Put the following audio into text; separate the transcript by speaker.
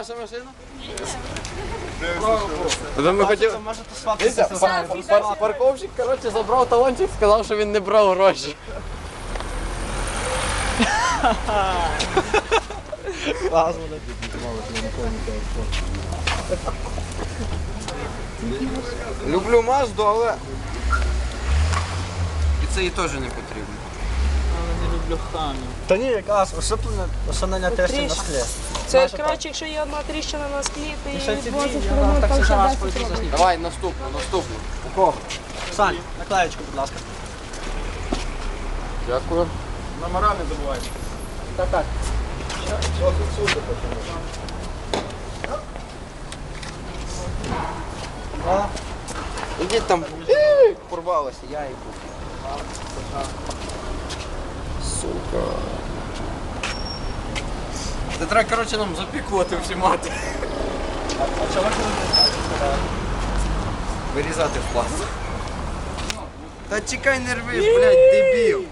Speaker 1: Ваша машина? Ми хотіли... Дивіться, пар- пар- Парковщик, коротше, забрав талончик, сказав, що він не брав гроші. Люблю Мазду, але... І це їй теж не потрібно.
Speaker 2: Та ні, якраз осиплення, осунення тріщин на склі.
Speaker 3: Це краще, якщо є одна тріщина на склі, ти
Speaker 2: Ще ці
Speaker 3: відвозиш
Speaker 2: дві,
Speaker 3: ремонт,
Speaker 2: так
Speaker 3: там
Speaker 2: це
Speaker 3: ще
Speaker 2: зараз
Speaker 3: 10
Speaker 2: за сніг.
Speaker 1: Давай, наступну, наступну.
Speaker 2: У кого? Сань, наклеєчку, будь ласка.
Speaker 1: Дякую.
Speaker 2: Номера не забувайте. Так, так. О,
Speaker 1: Ідіть там. Порвалося, я їх. Сука. Це треба, коротше, нам запікувати всі мати.
Speaker 2: а чого
Speaker 1: Вирізати в пласт. Та чекай, не блядь, дебіл.